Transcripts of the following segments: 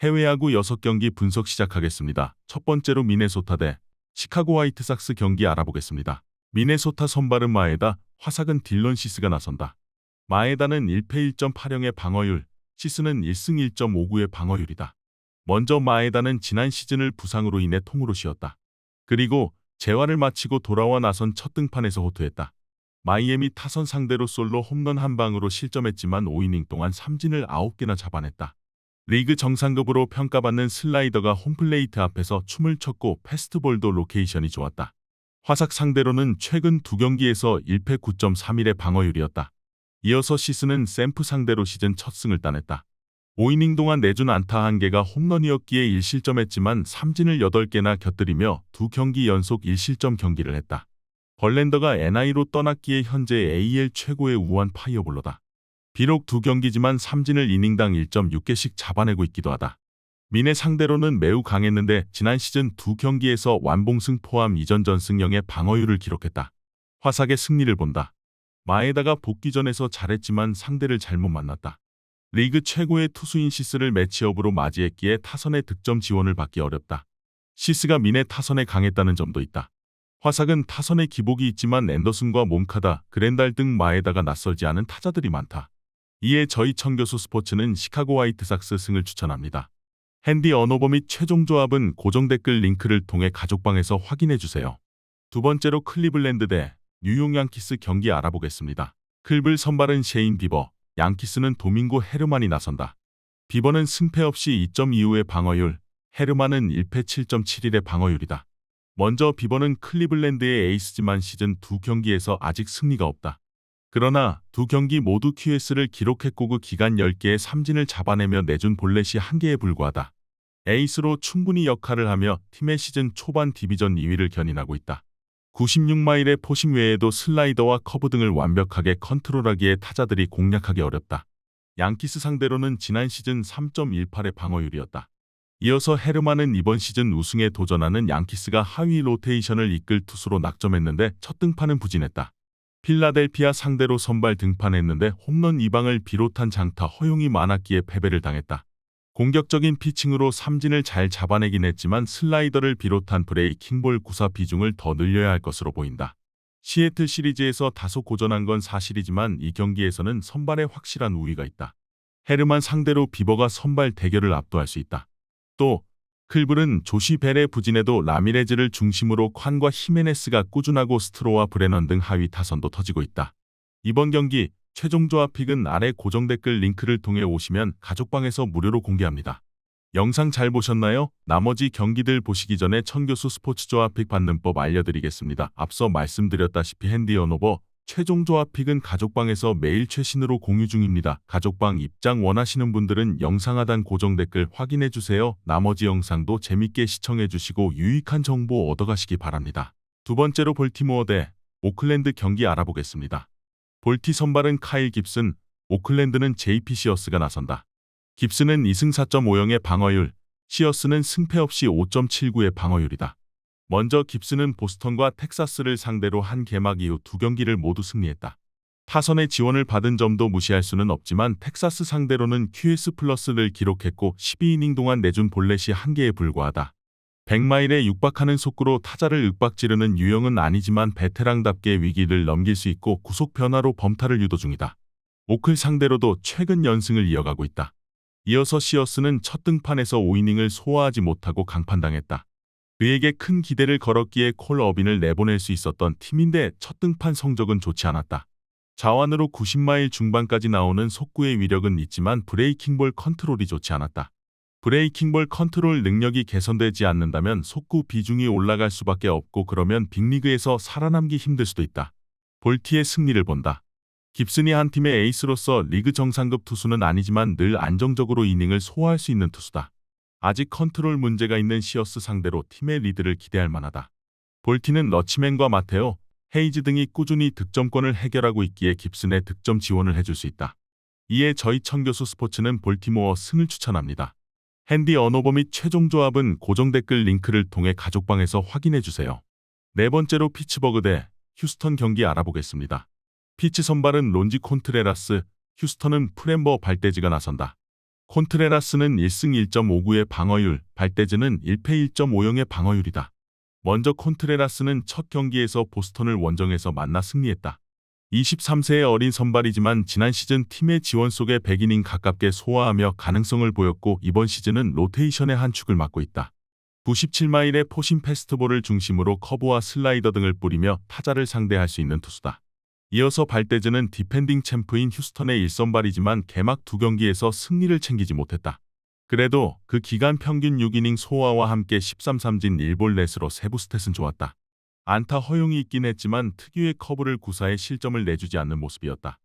해외야구 6경기 분석 시작하겠습니다. 첫 번째로 미네소타 대 시카고 화이트삭스 경기 알아보겠습니다. 미네소타 선발은 마에다, 화삭은 딜런 시스가 나선다. 마에다는 1패 1.80의 방어율, 시스는 1승 1.59의 방어율이다. 먼저 마에다는 지난 시즌을 부상으로 인해 통으로 쉬었다. 그리고 재활을 마치고 돌아와 나선 첫 등판에서 호투했다. 마이애미 타선 상대로 솔로 홈런 한 방으로 실점했지만 5이닝 동안 삼진을 9개나 잡아냈다. 리그 정상급으로 평가받는 슬라이더가 홈플레이트 앞에서 춤을 췄고 패스트볼도 로케이션이 좋았다. 화삭 상대로는 최근 두 경기에서 1패 9.31의 방어율이었다. 이어서 시스는 샘프 상대로 시즌 첫 승을 따냈다. 5이닝 동안 내준 안타 1개가 홈런이었기에 1실점했지만 삼진을 8개나 곁들이며 두 경기 연속 1실점 경기를 했다. 벌랜더가 NI로 떠났기에 현재 AL 최고의 우한 파이어볼러다. 비록 두 경기지만 삼진을 이닝당 1.6개씩 잡아내고 있기도 하다. 민의 상대로는 매우 강했는데 지난 시즌 두 경기에서 완봉승 포함 이전 전승령의 방어율을 기록했다. 화삭의 승리를 본다. 마에다가 복귀전에서 잘했지만 상대를 잘못 만났다. 리그 최고의 투수인 시스를 매치업으로 맞이했기에 타선의 득점 지원을 받기 어렵다. 시스가 민의 타선에 강했다는 점도 있다. 화삭은 타선에 기복이 있지만 앤더슨과 몬카다, 그랜달 등 마에다가 낯설지 않은 타자들이 많다. 이에 저희 청교수 스포츠는 시카고 화이트삭스 승을 추천합니다. 핸디 언어버 및 최종 조합은 고정 댓글 링크를 통해 가족방에서 확인해 주세요. 두 번째로 클리블랜드 대 뉴욕 양키스 경기 알아보겠습니다. 클블 선발은 셰인 비버, 양키스는 도밍고 헤르만이 나선다. 비버는 승패 없이 2.25의 방어율, 헤르만은 1패 7.71의 방어율이다. 먼저 비버는 클리블랜드의 에이스지만 시즌 두 경기에서 아직 승리가 없다. 그러나 두 경기 모두 QS를 기록했고 그 기간 10개의 삼진을 잡아내며 내준 볼넷이 1개에 불과하다. 에이스로 충분히 역할을 하며 팀의 시즌 초반 디비전 2위를 견인하고 있다. 96마일의 포심 외에도 슬라이더와 커브 등을 완벽하게 컨트롤하기에 타자들이 공략하기 어렵다. 양키스 상대로는 지난 시즌 3.18의 방어율이었다. 이어서 헤르만은 이번 시즌 우승에 도전하는 양키스가 하위 로테이션을 이끌 투수로 낙점했는데 첫 등판은 부진했다. 필라델피아 상대로 선발 등판했는데 홈런 2방을 비롯한 장타 허용이 많았기에 패배를 당했다. 공격적인 피칭으로 삼진을 잘 잡아내긴 했지만 슬라이더를 비롯한 브레이킹볼 구사 비중을 더 늘려야 할 것으로 보인다. 시애틀 시리즈에서 다소 고전한 건 사실이지만 이 경기에서는 선발에 확실한 우위가 있다. 헤르만 상대로 비버가 선발 대결을 압도할 수 있다. 또 클블은 조시 벨의 부진에도 라미레즈를 중심으로 콴과 히메네스가 꾸준하고 스트로와 브레넌 등 하위 타선도 터지고 있다. 이번 경기 최종 조합 픽은 아래 고정 댓글 링크를 통해 오시면 가족방에서 무료로 공개합니다. 영상 잘 보셨나요? 나머지 경기들 보시기 전에 천교수 스포츠 조합 픽 받는 법 알려드리겠습니다. 앞서 말씀드렸다시피 핸디 언오버 최종 조합 픽은 가족방에서 매일 최신으로 공유 중입니다. 가족방 입장 원하시는 분들은 영상 하단 고정 댓글 확인해 주세요. 나머지 영상도 재밌게 시청해 주시고 유익한 정보 얻어가시기 바랍니다. 두 번째로 볼티모어 대 오클랜드 경기 알아보겠습니다. 볼티 선발은 카일 깁슨, 오클랜드는 JP 시어스가 나선다. 깁슨은 2승 4.50의 방어율, 시어스는 승패 없이 5.79의 방어율이다. 먼저 깁슨은 보스턴과 텍사스를 상대로 한 개막 이후 두 경기를 모두 승리했다. 타선의 지원을 받은 점도 무시할 수는 없지만 텍사스 상대로는 QS 플러스를 기록했고 12이닝 동안 내준 볼넷이 한 개에 불과하다. 100마일에 육박하는 속구로 타자를 윽박지르는 유형은 아니지만 베테랑답게 위기를 넘길 수 있고 구속 변화로 범타를 유도 중이다. 오클 상대로도 최근 연승을 이어가고 있다. 이어서 시어스는 첫 등판에서 5이닝을 소화하지 못하고 강판당했다. 그에게 큰 기대를 걸었기에 콜 어빈을 내보낼 수 있었던 팀인데 첫 등판 성적은 좋지 않았다. 자완으로 90마일 중반까지 나오는 속구의 위력은 있지만 브레이킹볼 컨트롤이 좋지 않았다. 브레이킹볼 컨트롤 능력이 개선되지 않는다면 속구 비중이 올라갈 수밖에 없고 그러면 빅리그에서 살아남기 힘들 수도 있다. 볼티의 승리를 본다. 깁슨이 한 팀의 에이스로서 리그 정상급 투수는 아니지만 늘 안정적으로 이닝을 소화할 수 있는 투수다. 아직 컨트롤 문제가 있는 시어스 상대로 팀의 리드를 기대할 만하다. 볼티는 러치맨과 마테오, 헤이즈 등이 꾸준히 득점권을 해결하고 있기에 깁슨의 득점 지원을 해줄 수 있다. 이에 저희 청교수 스포츠는 볼티모어 승을 추천합니다. 핸디 언오버 및 최종 조합은 고정 댓글 링크를 통해 가족방에서 확인해 주세요. 네 번째로 피츠버그 대 휴스턴 경기 알아보겠습니다. 피치 선발은 론지 콘트레라스, 휴스턴은 프렘버 발대지가 나선다. 콘트레라스는 1승 1.59의 방어율, 발대즈는 1패 1.50의 방어율이다. 먼저 콘트레라스는 첫 경기에서 보스턴을 원정에서 만나 승리했다. 23세의 어린 선발이지만 지난 시즌 팀의 지원 속에 100이닝 가깝게 소화하며 가능성을 보였고 이번 시즌은 로테이션의 한 축을 맡고 있다. 97마일의 포신 페스트볼을 중심으로 커브와 슬라이더 등을 뿌리며 타자를 상대할 수 있는 투수다. 이어서 발대즈는 디펜딩 챔프인 휴스턴의 1선발이지만 개막 두 경기에서 승리를 챙기지 못했다. 그래도 그 기간 평균 6이닝 소화와 함께 13삼진 1볼넷으로 세부 스탯은 좋았다. 안타 허용이 있긴 했지만 특유의 커브를 구사해 실점을 내주지 않는 모습이었다.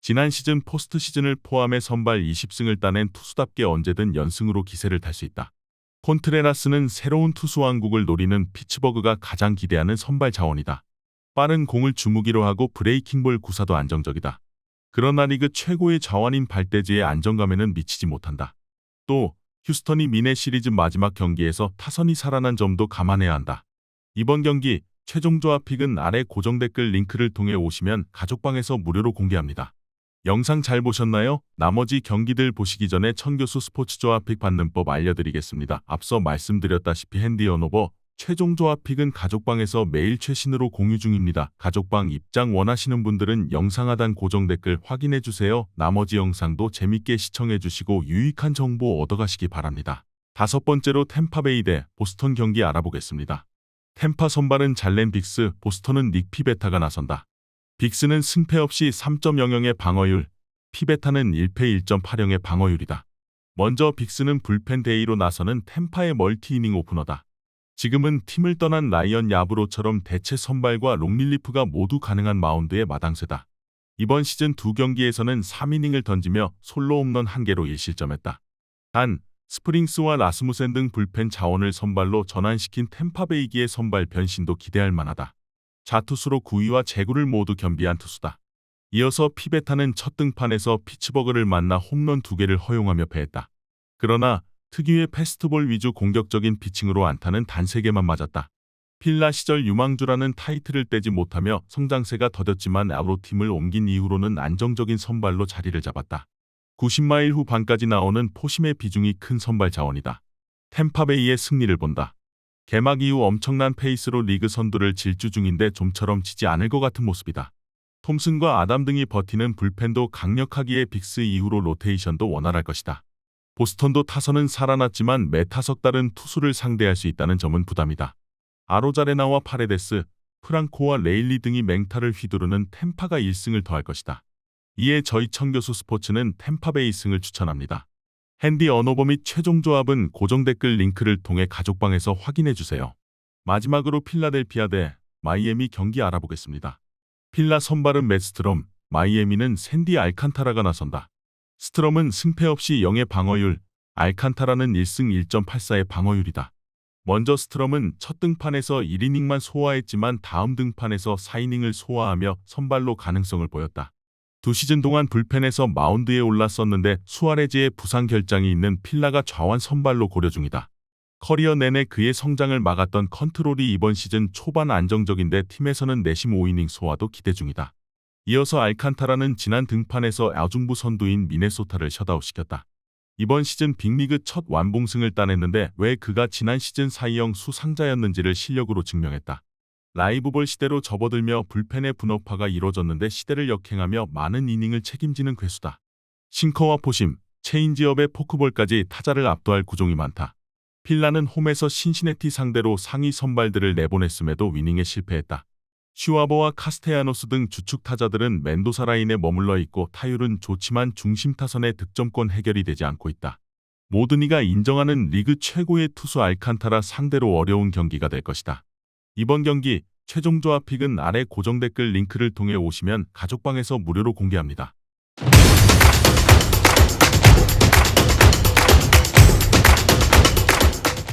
지난 시즌 포스트 시즌을 포함해 선발 20승을 따낸 투수답게 언제든 연승으로 기세를 탈 수 있다. 콘트레라스는 새로운 투수 왕국을 노리는 피츠버그가 가장 기대하는 선발 자원이다. 빠른 공을 주무기로 하고 브레이킹볼 구사도 안정적이다. 그러나 리그 최고의 자원인 발대지의 안정감에는 미치지 못한다. 또 휴스턴이 미네 시리즈 마지막 경기에서 타선이 살아난 점도 감안해야 한다. 이번 경기 최종 조합 픽은 아래 고정 댓글 링크를 통해 오시면 가족방에서 무료로 공개합니다. 영상 잘 보셨나요? 나머지 경기들 보시기 전에 천교수 스포츠 조합 픽 받는 법 알려드리겠습니다. 앞서 말씀드렸다시피 핸디 언오버 최종 조합 픽은 가족방에서 매일 최신으로 공유 중입니다. 가족방 입장 원하시는 분들은 영상 하단 고정 댓글 확인해 주세요. 나머지 영상도 재밌게 시청해 주시고 유익한 정보 얻어가시기 바랍니다. 다섯 번째로 템파베이 대 보스턴 경기 알아보겠습니다. 템파 선발은 잘렌 빅스, 보스턴은 닉 피베타가 나선다. 빅스는 승패 없이 3.00의 방어율, 피베타는 1패 1.80의 방어율이다. 먼저 빅스는 불펜 데이로 나서는 템파의 멀티 이닝 오프너다. 지금은 팀을 떠난 라이언 야브로처럼 대체 선발과 롱릴리프가 모두 가능한 마운드의 마당쇠다. 이번 시즌 두 경기에서는 3이닝을 던지며 솔로 홈런 1개로 1실점했다. 단, 스프링스와 라스무센 등 불펜 자원을 선발로 전환시킨 템파베이기의 선발 변신도 기대할 만하다. 자투수로 구위와 제구를 모두 겸비한 투수다. 이어서 피베타는 첫 등판에서 피츠버그를 만나 홈런 두 개를 허용하며 패했다. 그러나 특유의 패스트볼 위주 공격적인 피칭으로 안타는 단 3개만 맞았다. 필라 시절 유망주라는 타이틀을 떼지 못하며 성장세가 더뎠지만 아우로 팀을 옮긴 이후로는 안정적인 선발로 자리를 잡았다. 90마일 후 반까지 나오는 포심의 비중이 큰 선발 자원이다. 템파베이의 승리를 본다. 개막 이후 엄청난 페이스로 리그 선두를 질주 중인데 좀처럼 지지 않을 것 같은 모습이다. 톰슨과 아담 등이 버티는 불펜도 강력하기에 빅스 이후로 로테이션도 원활할 것이다. 보스턴도 타선은 살아났지만 메타석 다른 투수를 상대할 수 있다는 점은 부담이다. 아로자레나와 파레데스, 프랑코와 레일리 등이 맹타를 휘두르는 템파가 1승을 더할 것이다. 이에 저희 청교수 스포츠는 템파베이 승을 추천합니다. 핸디 언오버 및 최종 조합은 고정 댓글 링크를 통해 가족방에서 확인해 주세요. 마지막으로 필라델피아 대 마이애미 경기 알아보겠습니다. 필라 선발은 메스트롬, 마이애미는 샌디 알칸타라가 나선다. 스트럼은 승패 없이 0의 방어율, 알칸타라는 1승 1.84의 방어율이다. 먼저 스트럼은 첫 등판에서 1이닝만 소화했지만 다음 등판에서 4이닝을 소화하며 선발로 가능성을 보였다. 두 시즌 동안 불펜에서 마운드에 올랐었는데 수아레즈의 부상 결장이 있는 필라가 좌완 선발로 고려 중이다. 커리어 내내 그의 성장을 막았던 컨트롤이 이번 시즌 초반 안정적인데 팀에서는 내심 5이닝 소화도 기대 중이다. 이어서 알칸타라는 지난 등판에서 아중부 선두인 미네소타를 셧아웃시켰다. 이번 시즌 빅리그 첫 완봉승을 따냈는데 왜 그가 지난 시즌 사이영 수상자였는지를 실력으로 증명했다. 라이브볼 시대로 접어들며 불펜의 분업화가 이뤄졌는데 시대를 역행하며 많은 이닝을 책임지는 괴수다. 싱커와 포심, 체인지업의 포크볼까지 타자를 압도할 구종이 많다. 필라는 홈에서 신시내티 상대로 상위 선발들을 내보냈음에도 위닝에 실패했다. 슈와버와 카스테야노스 등 주축 타자들은 멘도사 라인에 머물러 있고 타율은 좋지만 중심 타선의 득점권 해결이 되지 않고 있다. 모든 이가 인정하는 리그 최고의 투수 알칸타라 상대로 어려운 경기가 될 것이다. 이번 경기 최종 조합 픽은 아래 고정 댓글 링크를 통해 오시면 가족방에서 무료로 공개합니다.